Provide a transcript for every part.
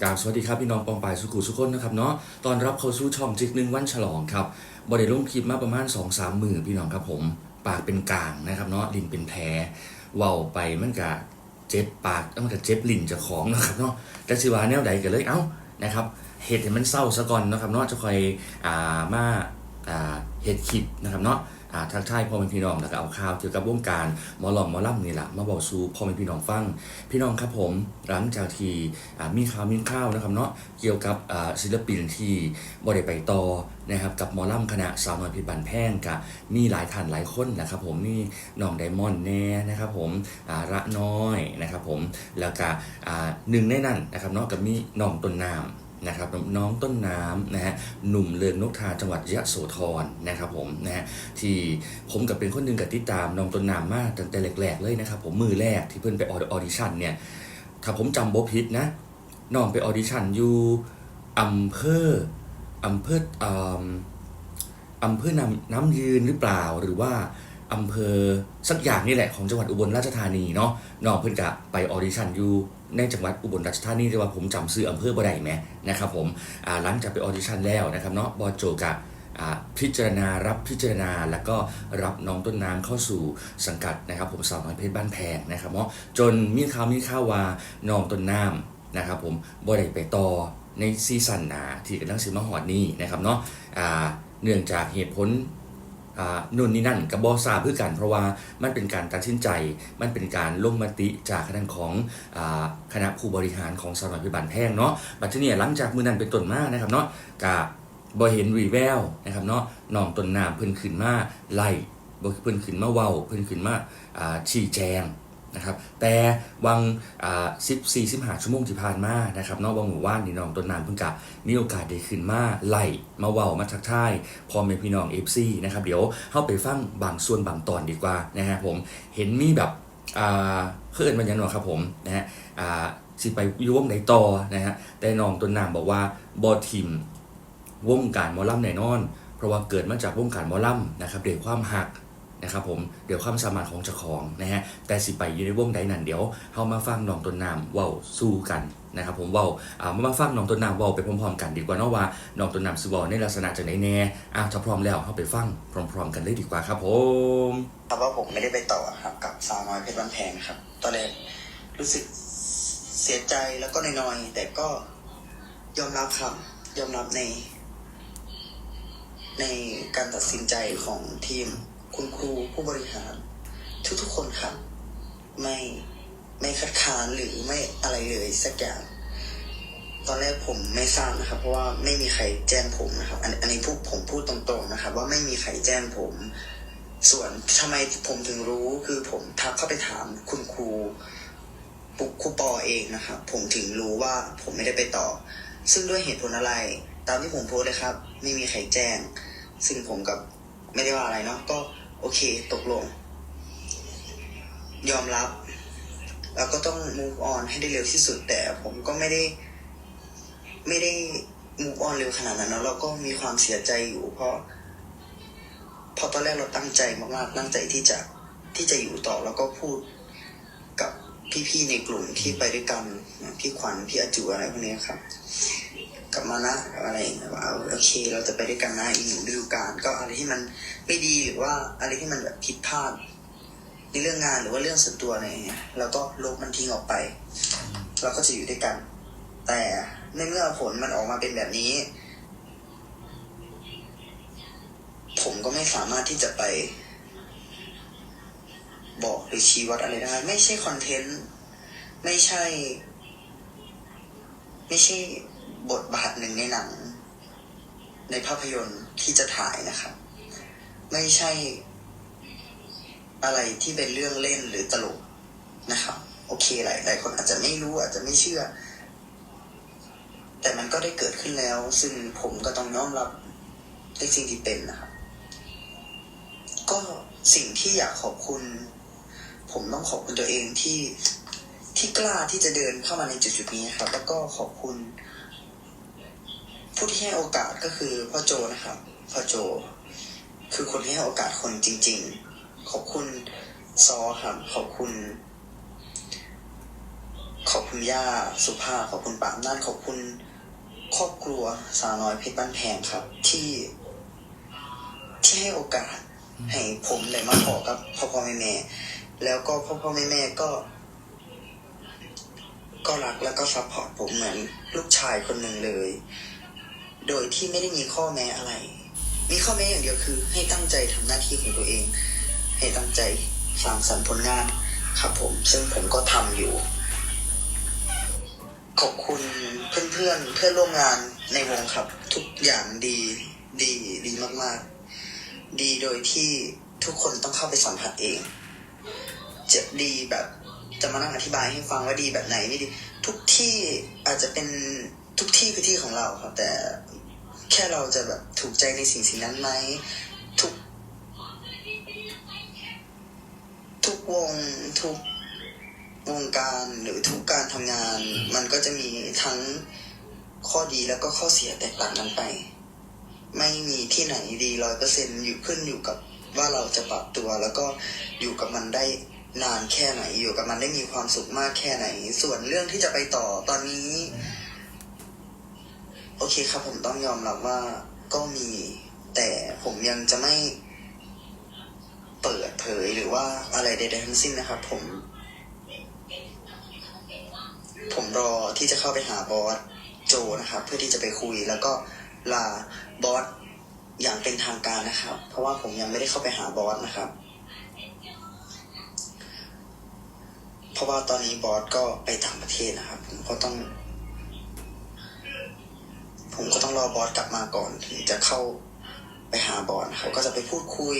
กราบสวัสดีครับพี่น้องปองปายสุขุสุขคนนะครับเนาะตอนรับเข้าสู่ช่องจิกหนึ่งวันฉลองครับบริเวณลงคลิปมาประมาณ2อสามมือพี่น้องครับผม ปากเป็นกลางนะครับเนาะลิ้นเป็นแผลเว้าไปมันกะเจ็บปากมันกะเจ็บลิ้นจะของนะครับเนาะแต่สิว่าแนวใดกันเลยเอ้านะครับเหตุให้มันเศร้าซะก่อนนะครับเนาะจะคอยอ่ามาอ่าเหตุคลิปนะครับเนาะ ทักทายพ่อแม่พี่น้องแล้วก็เอาข่าวเกี่ยวกับวงการหมอลอมหมอล่ำนี่แหละมาบอกสู่พ่อแม่พี่น้องฟัง พี่น้องครับผมหลังจากที่อ่ามีข่าวมีข่าวนะครับเนาะเกี่ยวกับอ่าศิลปินที่บริไปต่อนะครับกับหมอล่ำคณะสาวน้อยพิบันแพงกับมีหลายท่านหลายคนนะครับผมมีน้องไดมอนด์แน่นะครับผมอ่าระน้อยนะครับผมแล้วก็อ่าหนึ่งในนั้นนะครับเนาะกับมีน้องต้นน้ำ นะครับน้องต้นน้ำนะฮะหนุ่มเลือนนกทาจังหวัดยะโสธรนะครับผมนะฮะที่ผมกับเป็นคนหนึ่งกับติดตามน้องต้นน้ำมากตั้งแต่แรกๆเลยนะครับผมมือแรกที่เพิ่อนไปออดิชั่นเนี่ยถ้าผมจำบ่ผิดนะน้องไปออดิชั่นอยู่อำเภออำเภออำเภอน้ำน้ำยืนหรือเปล่าหรือว่าอำเภอสักอย่างนี่แหละของจังหวัดอุบลราชธานีเนาะน้องเพิ่อนกะไปออดิชั่นอยู่ ในจังหวัดอุบลราชธานีแต่ว่าผมจำซื้ออำเภอบ่ได้แหมนะครับผมหลังจากไปออดิชั่นแล้วนะครับเนาะบอโจกะอ่าพิจารณารับพิจารณาแล้วก็รับน้องต้นน้ำเข้าสู่สังกัดนะครับ ผมสาวน้อยเพชรบ้านแพงนะครับเนาะจนมีข่าวมีข่าวว่าน้องต้นน้ำนะครับผมบ่ได้ไปต่อในซีซั่นหนาที่กำลังสิมาหอดนี้นะครับเนาะเนื่องจากเหตุผล นู่นนี่นั่นกับบอซาเพื่อกัน เพราะว่ามันเป็นการตัดสินใจ มันเป็นการลงมติจากคณะของคณะผู้บริหารของสถาบันพิบันแพงเนาะบัดนี้หลังจากมือนั้นเป็นต้นมานะครับเนาะกับบ่เห็นวีแววนะครับเนาะน้องต้นน้ำเพิ่นขึ้นมาไล่บ่เพิ่นขึ้นมาเว้าเพิ่นขึ้นมาอ่าชี้แจง นะครับแต่วังอ่า14 15ชั่วโมงที่ผ่านมานะครับนอกวังหมู่ว่านนี่น้องต้นน้ำเพิ่งกะมีโอกาสได้ขึ้นมาไล่มาเว้ามาทักทายพอแม่พี่น้อง FC นะครับเดี๋ยวเข้าไปฟังบางส่วนบางตอนดีกว่านะฮะผมเห็นมีแบบเพื่อนมันยังหนอครับผมนะฮะอ่าสิไปอยุ่วงไหนต่อนะฮะแต่น้องต้นน้ำบอกว่าบอทิมวงการมอลล่ำแน่นอน เพราะว่าเกิดมาจากวงการมอลล่ำนะครับเดี๋ยวความหัก นะครับผมเดี๋ยวความสามารถของเจ้าของนะฮะแต่สิไปอยู่ในวงใดนั่นเดี๋ยวเฮามาฟังน้องต้นน้ำเว้าสู้กันนะครับผมเว้าอ่ามาฟังน้องต้นน้ำเว้าไปพร้อมๆกันดีกว่าเนาะว่าน้องต้นน้ำสิเว้าในลักษณะจังไดแน่อะถ้าพร้อมแล้วเฮาไปฟังพร้อม ๆ กันเลยดีกว่าครับผมครับว่าผมไม่ได้ไปต่อครับกับสาวน้อยเพชรบ้านแพงครับ ตอนแรกรู้สึกเสียใจแล้วก็น้อยๆแต่ก็ยอมรับครับยอมรับใน ในการตัดสินใจของทีม คุณครูผู้บริหาร ทุกๆคนครับ ไม่ไม่คัดค้านหรือไม่อะไรเลยสักอย่างตอนแรกผมไม่ทราบนะครับ เพราะว่าไม่มีใครแจ้งผมนะครับอันอันนี้พูดผมพูดตรงๆนะครับ ว่าไม่มีใครแจ้งผม ส่วนทำไมผมถึงรู้คือผมทักเข้าไปถามคุณครูปุกครูปอเองนะครับผมถึงรู้ว่าผมไม่ได้ไปต่อ ซึ่งด้วยเหตุผลอะไร ตามที่ผมโพสเลยครับ ไม่มีใครแจ้ง ซึ่งผมกับ ไม่ได้ว่าอะไรเนาะก็โอเคตกลง ยอมรับ แล้วก็ต้อง move on ให้ได้เร็วที่สุด แต่ผมก็ไม่ได้ ไม่ได้ move on เร็วขนาดนั้นเนอะเราก็มีความเสียใจอยู่ เพราะเพราะตอนแรกเราตั้งใจมากๆตั้งใจที่จะที่จะอยู่ต่อแล้วก็พูดกับพี่ๆในกลุ่มที่ไปด้วยกันพี่ขวัญพี่อาจูอะไรพวกนี้ครับ กับมานะกับอะไรอย่างเงี้ยว่าเอาโอเค เราจะไปด้วยกันนะอีกหนึ่งฤดูกาลก็อะไรที่มันไม่ดีหรือว่าอะไรที่มันแบบผิดพลาดในเรื่องงานหรือว่าเรื่องส่วนตัวอะไรเงี้ยเราก็ลบมันทิ้งออกไป เราก็จะอยู่ด้วยกัน แต่ในเมื่อผลมันออกมาเป็นแบบนี้ ผมก็ไม่สามารถที่จะไป บอกหรือชี้วัดอะไรได้ ไม่ใช่คอนเทนต์ ไม่ใช่ ไม่ใช่ บทบาทหนึ่งในหนัง ในภาพยนตร์ที่จะถ่ายนะครับ ไม่ใช่อะไรที่เป็นเรื่องเล่นหรือตลกนะครับ โอเคหลายหลายคนอาจจะไม่รู้อาจจะไม่เชื่อ แต่มันก็ได้เกิดขึ้นแล้ว ซึ่งผมก็ต้องยอมรับในสิ่งที่เป็นนะครับ ก็สิ่งที่อยากขอบคุณ ผมต้องขอบคุณตัวเองที่ที่กล้าที่จะเดินเข้ามาในจุดจุดนี้ครับ แล้วก็ขอบคุณ ผู้ที่ให้โอกาสก็คือพ่อโจนะครับพ่อโจ คือคนที่ให้โอกาสคนจริง ๆ ขอบคุณซอครับขอบคุณ ขอบคุณย่าสุภาพขอบคุณปามน่านขอบคุณครอบครัวสาวน้อยเพชรบ้านแพงครับ ที่ ที่ให้โอกาสให้ผมได้มาขอกับพ่อพ่อแม่แม่แล้วก็พ่อพ่อแม่แม่ก็ ก็รักแล้วก็ซัพพอร์ตผมเหมือนลูกชายคนหนึ่งเลย โดยที่ไม่ได้มีข้อแม้อะไร มีข้อแม้อย่างเดียวคือ ให้ตั้งใจทำหน้าที่ของตัวเอง ให้ตั้งใจสร้างสรรค์ผลงานครับผม ซึ่งผมก็ทำอยู่ ขอบคุณเพื่อนเพื่อนเพื่อนร่วมงานในวงครับ ทุกอย่างดีดีดีมากๆ ดีโดยที่ทุกคนต้องเข้าไปสัมผัสเอง จะดีแบบจะมานั่งอธิบายให้ฟังว่าดีแบบไหนไม่ดี ทุกที่อาจจะเป็นทุกที่คือที่ของเราครับ แต่ แค่เราจะแบบถูกใจในสิ่งสิ่งนั้นไหมทุก ทุกวงทุกวงการหรือทุกการทำงาน มันก็จะมีทั้งข้อดีแล้วก็ข้อเสียแตกต่างกันไป ไม่มีที่ไหนดีร้อยเปอร์เซ็นอยู่ขึ้นอยู่กับว่าเราจะปรับตัวแล้วก็อยู่กับมันได้นานแค่ไหน อยู่กับมันได้มีความสุขมากแค่ไหน ส่วนเรื่องที่จะไปต่อตอนนี้ โอเคครับผมต้องยอมรับว่าก็มี แต่ผมยังจะไม่เปิดเผยหรือว่าอะไรใดๆทั้งสิ้นนะครับผม ผมรอที่จะเข้าไปหาบอสโจนะครับ เพื่อที่จะไปคุยแล้วก็ลาบอสอย่างเป็นทางการนะครับ เพราะว่าผมยังไม่ได้เข้าไปหาบอสนะครับ เพราะว่าตอนนี้บอสก็ไปต่างประเทศนะครับ ผมก็ต้อง ผมก็ต้องรอบอสกลับมาก่อนถึงจะเข้าไปหาบอสนะครับก็จะไปพูดคุย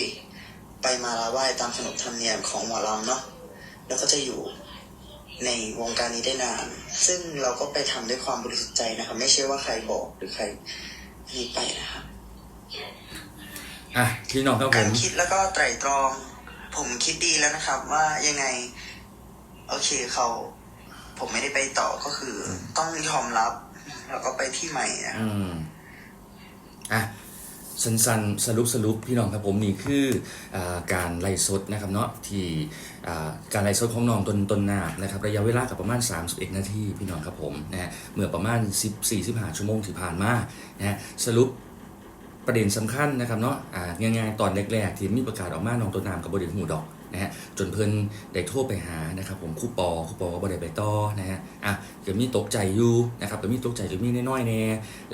ไปมาลาไหว้ตามขนบธรรมเนียมของหมอลำเนาะแล้วก็จะอยู่ในวงการนี้ได้นาน ซึ่งเราก็ไปทำด้วยความบริสุทธิ์ใจนะครับ ไม่ใช่ว่าใครบอกหรือใครนี่ไปนะครับอะพี่น้องครับผการมคิดแล้วก็ไตร่ตรอง ผมคิดดีแล้วนะครับ ว่ายังไง โอเคเขา ผมไม่ได้ไปต่อก็คือ ต้องยอมรับ แล้วก็ไปที่ใหม่นะอืมอะสั้นๆสรุปสรุปพี่น้องครับผมนี่คืออาการไล่สดนะครับเนาะที่อ่าการไล่สดของน้องตนตนนาบนะครับระยะเวลากับประมาณ 31 นาทีพี่น้องครับผมนะฮะเมื่อประมาณ 14 15ชั่วโมงที่ผ่านมานะฮะสรุปประเด็นสำคัญนะครับเนาะอ่าง่ายๆตอนแรกๆที่มีประกาศออกมาน้องต้นน้ำกับบริหูดอก นะฮะจนเพิ่นได้โทรไปหานะครับผมคู่ปอคู่ปอก็บ่ได้ไปต่อนะฮะอะก็มีตกใจอยู่นะครับก็มีตกใจจะมีน้อยๆแน่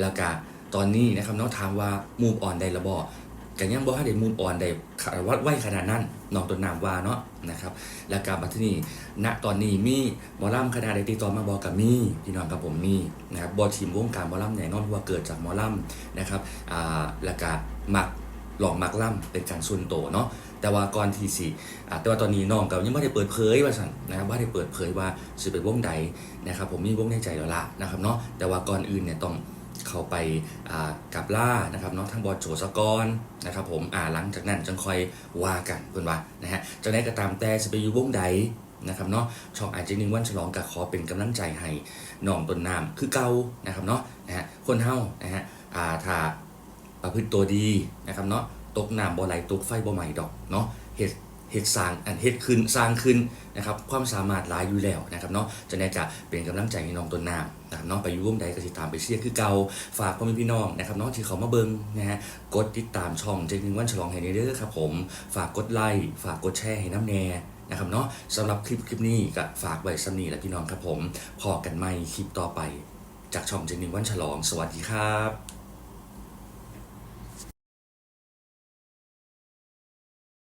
แล้วก็ตอนนี้นะครับน้องถามว่ามูฟออนได้ระบอกันยังบ่ให้ได้มูฟออนได้วัดไว้ขนาดนั้นน้องต้นน้ำว่าเนาะนะครับแล้วก็บัดทีนี้ณตอนนี้มีมอลำคณะใดติดต่อมาบอกกับมีพี่น้องกับผมมีนะครับบอทีมวงการมอลำแน่นอนว่าเกิดจากมอลำนะครับอ่าแล้วก็มัก ลอกมักล่ำเป็นการส่วนโตวเนาะแต่ว่าก่อนที่สิแต่ว่าตอนนี้น้องก็ยังไม่ได้เปิดเผยว่าสันนะครับว่าได้เปิดเผยว่าสิเป็นวงใดนะครับผมมีวงในใจแล้วละนะครับเนาะแต่ว่าก่อนอื่นเนี่ยต้องเข้าไปกับล่านะครับเนาะทั้งบอลโจสกอนนะครับผมอ่าหลังจากนั้นจึงค่อยว่ากันเพื่อนว่านะฮะจะได้ก็ตามแต่จะไปอยู่วงใดนะครับเนาะช่องอาจจะนึงวันฉลองกับขอเป็นกำลังใจให้น้องต้นน้ำคือเก่านะครับเนาะนะฮะคนเฮานะฮะอ่าถ้า ประพฤติตัวดีนะครับเนาะตกน้ำบ่ไหลตกไฟบ่ไหม้ดอกเนาะเฮ็ดเฮ็ดสร้างอันเฮ็ดขึ้นสร้างขึ้นนะครับความสามารถหลายอยู่แล้วนะครับเนาะจะแน่จะเป็นกำลังใจให้น้องต้นน้ำนะครับเนาะไปยู่งใดก็สิตามไปเชียร์คือเก่าฝากพ่อแม่พี่น้องนะครับเนาะที่เขามาเบิ่งนะฮะกดติดตามช่องเจนึงวันฉลองให้ในเด้อครับผมฝากกดไลค์ฝากกดแชร์ให้น้ำแน่นะครับเนาะสำหรับคลิปคลิปนี้ก็ฝากไว้สำนีแหละพี่น้องครับผมพอกันใหม่คลิปต่อไป จากช่องเจนึงวันฉลอง สวัสดีครับ